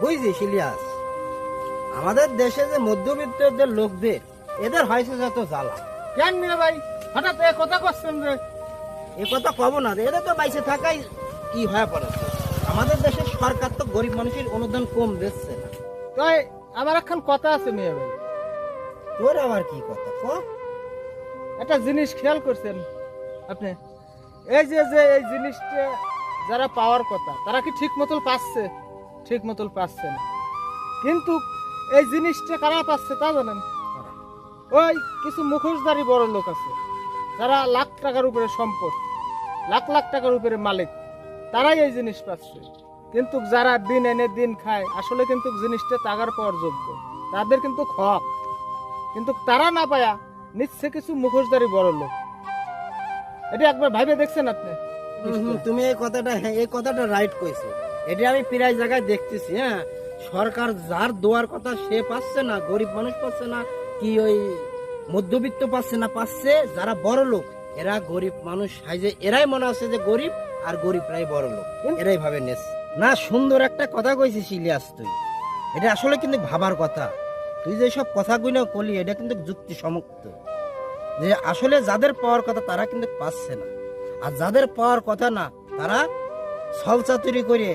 বুঝছিস ইলিয়াস আমাদের দেশে যে মধ্যবিত্ত যে লোকদের এদের হয়েছে যত জ্বালা। কেন মিয়া ভাই? হঠাৎ এ কথা করছেন যে? এ কথা কব না এদের তো বাইসে থাকাই কি হয়ে পড়েছে? আমাদের দেশের সরকার তো গরিব মানুষের অনুদান কম দিচ্ছে না। তাই আমার এখন কথা আছে মিয়া ভাই। তোর আবার কি কথা? ক? একটা জিনিস খেয়াল করছেন আপনি? এই যে যে এই জিনিসটা যারা পাওয়ার কথা তারা কি ঠিক মতন পাচ্ছে? ঠিক মতো পাচ্ছে না। কিন্তু এই জিনিসটা কারা পাচ্ছে তা জানেন? ওই কিছু মুখোশধারী বড় লোক আছে। যারা লাখ টাকার উপরে সম্পদ, লাখ লাখ টাকার উপরে মালিক, তারাই এই জিনিস পাচ্ছে। কিন্তু যারা দিন এনে দিন খায়, আসলে কিন্তু জিনিসটা তাগার পাওয়ার যোগ্য। তাদের কিন্তু হক। কিন্তু তারা না পায়া নিচ্ছে কিছু মুখোশধারী বড় লোক। এটা একবার ভাইবে দেখছেন আপনি? তুমি এই কথাটা এই কথাটা রাইট কইছো। এটা আমি প্রায় জায়গায় দেখতেছি হ্যাঁ। সরকার যার দোয়ার কথা সে পাচ্ছে না, গরিব মানুষ পাচ্ছে না, কি ওই মধ্যবিত্ত পাচ্ছে না, পাচ্ছে যারা বড় লোক। এরা গরিব মানুষ সাইজে এরাই মনে হচ্ছে যে গরিব আর গরিবরাই বড় লোক। এরাই ভাবে নেস। না, সুন্দর একটা কথা কইছিস ইলিয়াস তুই। এটা আসলে কিন্তু ভাবার কথা। তুই যে সব কথাগুলো করলি এটা কিন্তু যুক্তি সমুক্ত যে আসলে যাদের পাওয়ার কথা তারা কিন্তু পাচ্ছে না। আর যাদের পাওয়ার কথা না, তারা ছলচাতুরি করে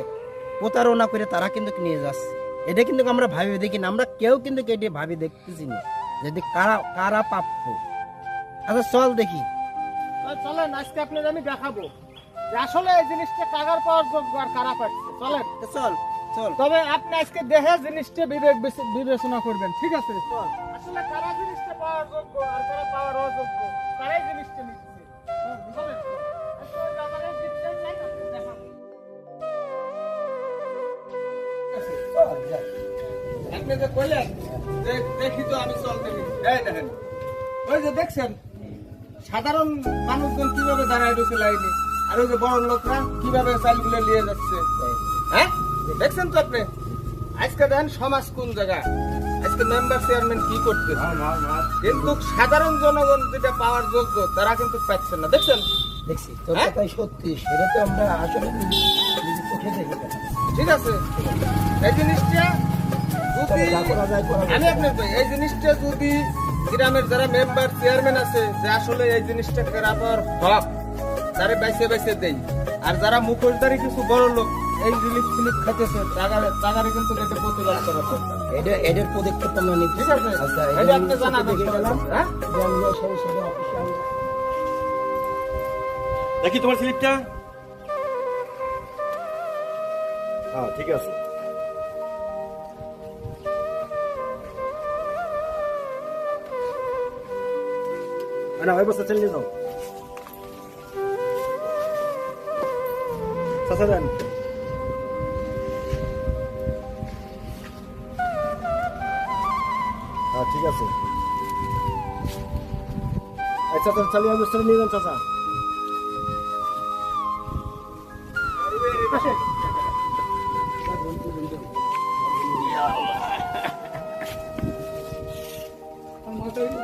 প্রতারণা করে তারা কিন্তু নিয়ে যাচ্ছে। এটা কিন্তু আমরা ভাবি দেখি না। আমরা কেউ কিন্তু এটি ভাবি দেখতেছি না যদি কারা কারা প্রাপ্য আচ্ছা চল দেখি। চলেন আজকে আপনাদের আমি দেখাবো আসলে এই জিনিসটা কাগার পাওয়ার যোগ্য আর কারা পাচ্ছে। চলেন। চল চল। তবে আপনি আজকে দেখে জিনিসটা বিবেক বিচ- বিবেচনা করবেন ঠিক আছে? আসলে কারা জিনিসটা পাওয়ার যোগ্য আর কারা পাওয়ার অযোগ্য তারাই জিনিসটা নিচ্ছে। চলেন। আপনি যে কইলেন যে দেখি তো আমি চল এই দেখেন ওই যে দেখছেন সাধারণ মানুষজন কীভাবে দাঁড়ায় রয়েছে লাইনে? আর ওই যে বড় লোকরা কীভাবে চালগুলো নিয়ে যাচ্ছে? হ্যাঁ? দেখছেন তো আপনি? আজকে দেখেন সমাজ কোন জায়গায় আজকে মেম্বার চেয়ারম্যান কি করতে কিন্তু সাধারণ জনগণ যেটা পাওয়ার যোগ্য তারা কিন্তু পাচ্ছেন না। দেখছেন? দেখছি তোর হ্যাঁ? কথাই সত্যি সেটা তো আমরা আসলে। ঠিক আছে। এই জিনিসটা যদি। আমি আপনার ভাই এই জিনিসটা যদি গ্রামের যারা মেম্বার চেয়ারম্যান আছে যে আসলে এই জিনিসটা হক তারা বাইসে বাইসে দেই। আর যারা মুখোশধারী কিছু বড় লোক এই রিলিফ ফিলিপ খাইতেছে তাগারে তাগারে কিন্তু এটা প্রতিবাদ করা দরকার। এটা এদের পদক্ষেপ নিচ্ছি। ঠিক আছে? আচ্ছা এই যে আপনি হ্যাঁ? দেখি তোমার স্লিপটা হ্যাঁ ঠিক আছে। না ওই বস্তা চলে যাও চাচা দেন হ্যাঁ ঠিক আছে আচ্ছা চাচা চালিয়ে বস্তা নিয়ে যান চাচা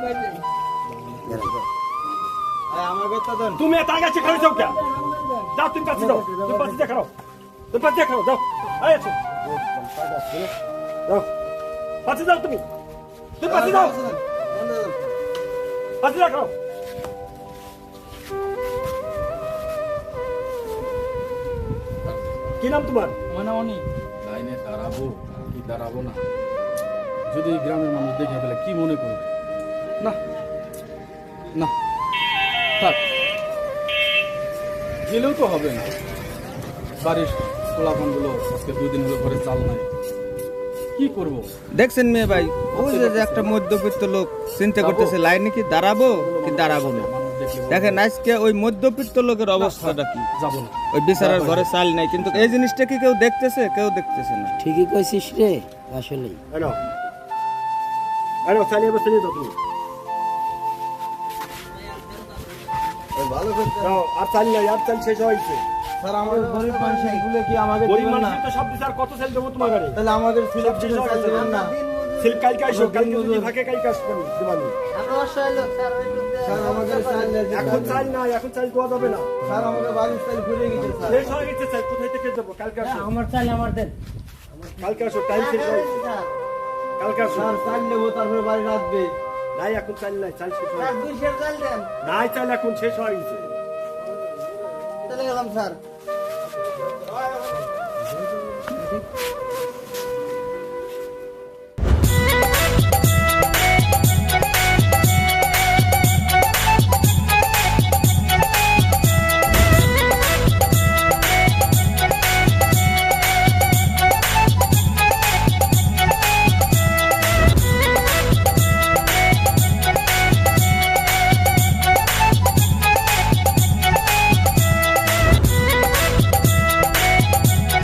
দেন তুমি এত আগে আছে খালি যাও কে যাও তুমি পাশে যাও তুমি পাশে দেখাও তুমি পাশে দেখাও যাও। আয় আছো যাও। পাশে যাও তুমি। তুমি পাশে যাও পাশে দেখাও কি নাম তোমার? মানে অনেক লাইনে দাঁড়াবো কি দাঁড়াবো না। যদি গ্রামের মানুষ দেখে ফেলে কি মনে করবে? না না থাক। গেলেও তো হবে না। বাড়ির কোলাপানগুলো আজকে দুই দিন হলো ঘরে চাল নাই। কি করব? দেখছেন মেয়ে ভাই ওই যে একটা মধ্যবিত্ত লোক চিন্তা করতেছে লাইনে কি দাঁড়াবো কি দাঁড়াবো না? দেখেন আজকে ওই মধ্যবিত্ত লোকের অবস্থাটা কি? যাব না। ওই বিচারের ঘরে চাল নাই কিন্তু এই জিনিসটা কি কেউ দেখতেছে? কেউ দেখতেছে না। ঠিকই কইছিস রে আসলেই। আনো আনো চালিয়ে বসে নিয়ে যাও, আর চাল নাই আর চাল শেষ হয়েছে। স্যার আমাদের গরিব মানুষ এগুলো কি আমাদের গরিব মানুষের তো সব দিছে আর কত চাল দেবো তোমার গাড়ি? তাহলে আমাদের সব শেষ হয়ে গেছে। না সিল কালকে আইসো কালকে যদি থাকে আসবেন দিবানি এখন চাল নাই এখন চাল দেওয়া যাবে না। স্যার আমাদের বাড়ির চাল ঘুরে গেছে স্যার। শেষ হয়ে গেছে চাল কোথায় থেকে দেবো? কালকে আমার চাল আমার দেন। কালকে আসো টাইম শেষ হয়েছে স্যার। কালকে আসো স্যার চাল নেব তারপরে বাড়ি রাখবে। নাই এখন চাল নাই চাল শেষ হয়ে। দেন। নাই চাল এখন শেষ হয়ে গেছে। চলে গেলাম স্যার।